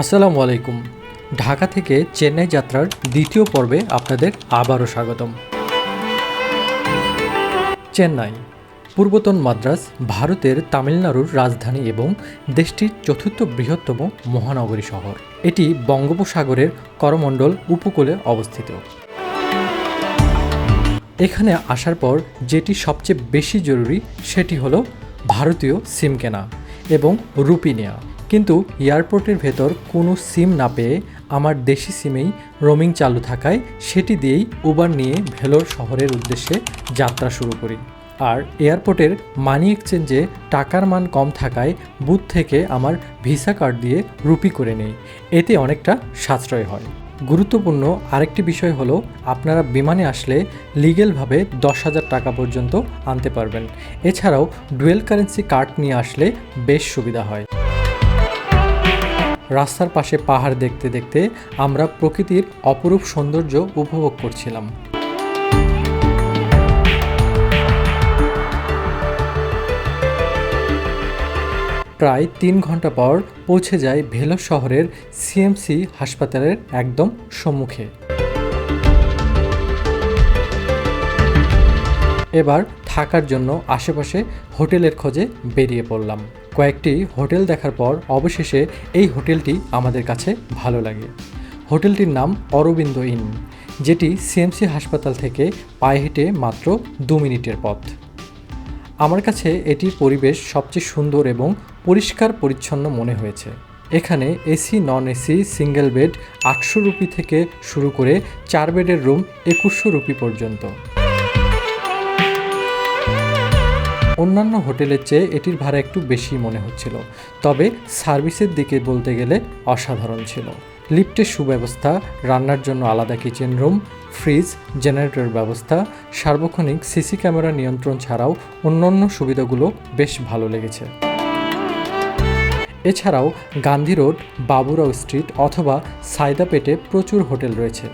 আসসালামু আলাইকুম। ঢাকা থেকে চেন্নাই যাত্রার দ্বিতীয় পর্বে আপনাদের আবারও স্বাগতম। চেন্নাই, পূর্বতন মাদ্রাস, ভারতের তামিলনাড়ুর রাজধানী এবং দেশটির চতুর্থ বৃহত্তম মহানগরী শহর। এটি বঙ্গোপসাগরের করমণ্ডল উপকূলে অবস্থিত। এখানে আসার পর যেটি সবচেয়ে বেশি জরুরি সেটি হলো ভারতীয় সিম কেনা এবং রুপি নেওয়া কিন্তু এয়ারপোর্টের ভেতর কোনো সিম না পেয়ে আমার দেশি সিমেই রোমিং চালু থাকায় সেটি দিয়েই উবার নিয়ে ভেলোর শহরের উদ্দেশ্যে যাত্রা শুরু করি। আর এয়ারপোর্টের মানি এক্সচেঞ্জে টাকার মান কম থাকায় বুথ থেকে আমার ভিসা কার্ড দিয়ে রুপি করে নেই। এতে অনেকটা সাশ্রয় হয়। গুরুত্বপূর্ণ আরেকটি বিষয় হলো, আপনারা বিমানে আসলে লিগেলভাবে দশ হাজার টাকা পর্যন্ত আনতে পারবেন। এছাড়াও ডুয়েল কারেন্সি কার্ড নিয়ে আসলে বেশ সুবিধা হয়। রাস্তার পাশে পাহাড় দেখতে দেখতে আমরা প্রকৃতির অপরূপ সৌন্দর্য উপভোগ করছিলাম। প্রায় তিন ঘণ্টা পর পৌঁছে যায় ভেলোর শহরের সিএমসি হাসপাতালের একদম সম্মুখে। এবার থাকার জন্য আশেপাশে হোটেলের খোঁজে বেরিয়ে পড়লাম। কয়েকটি হোটেল দেখার পর অবশেষে এই হোটেলটি আমাদের কাছে ভালো লাগে। হোটেলটির নাম অরবিন্দ ইন, যেটি সিএমসি হাসপাতাল থেকে পায়ে হেঁটে মাত্র দু মিনিটের পথ। আমার কাছে এটির পরিবেশ সবচেয়ে সুন্দর এবং পরিষ্কার পরিচ্ছন্ন মনে হয়েছে। এখানে AC, non AC, single bed আটশো রুপি থেকে শুরু করে চার বেডের রুম একুশশো রুপি পর্যন্ত। অন্যান্য হোটেলের চেয়ে এটির ভাড়া একটু বেশি মনে হচ্ছিল, তবে সার্ভিসের দিকে বলতে গেলে অসাধারণ ছিল। লিফটের সুব্যবস্থা, রান্নার জন্য আলাদা কিচেন রুম, ফ্রিজ জেনারেটর ব্যবস্থা, সার্বক্ষণিক সিসি ক্যামেরা নিয়ন্ত্রণ ছাড়াও অন্যান্য সুবিধাগুলো বেশ ভালো লেগেছে। এছাড়াও গান্ধী রোড, বাবুরাও স্ট্রিট অথবা সাইদাপেটে প্রচুর হোটেল রয়েছে,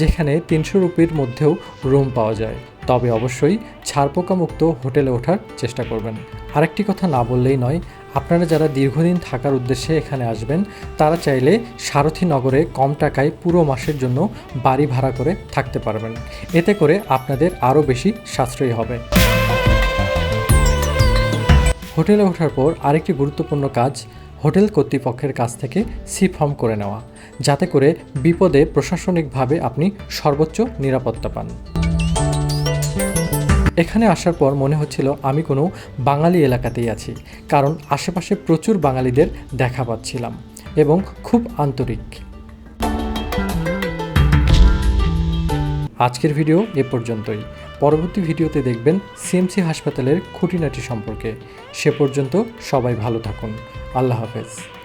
যেখানে তিনশো রুপির মধ্যেও রুম পাওয়া যায়। তবে অবশ্যই ছাড়পোকামুক্ত হোটেলে ওঠার চেষ্টা করবেন। আরেকটি কথা না বললেই নয়, আপনারা যারা দীর্ঘদিন থাকার উদ্দেশ্যে এখানে আসবেন, তারা চাইলে সারথী নগরে কম টাকায় পুরো মাসের জন্য বাড়ি ভাড়া করে থাকতে পারবেন। এতে করে আপনাদের আরও বেশি সাশ্রয়ী হবে। হোটেলে ওঠার পর আরেকটি গুরুত্বপূর্ণ কাজ হোটেল কর্তৃপক্ষের কাছ থেকে সি ফর্ম করে নেওয়া, যাতে করে বিপদে প্রশাসনিকভাবে আপনি সর্বোচ্চ নিরাপত্তা পান। এখানে আসার পর মনে হচ্ছিল আমি কোনো বাঙালি এলাকাতেই আছি, কারণ আশেপাশে প্রচুর বাঙালিদের দেখা পাচ্ছিলাম এবং খুব আন্তরিক। আজকের ভিডিও এ পর্যন্তই। পরবর্তী ভিডিওতে দেখবেন সিএমসি হাসপাতালের খুঁটিনাটি সম্পর্কে। সে পর্যন্ত সবাই ভালো থাকুন। আল্লাহ হাফেজ।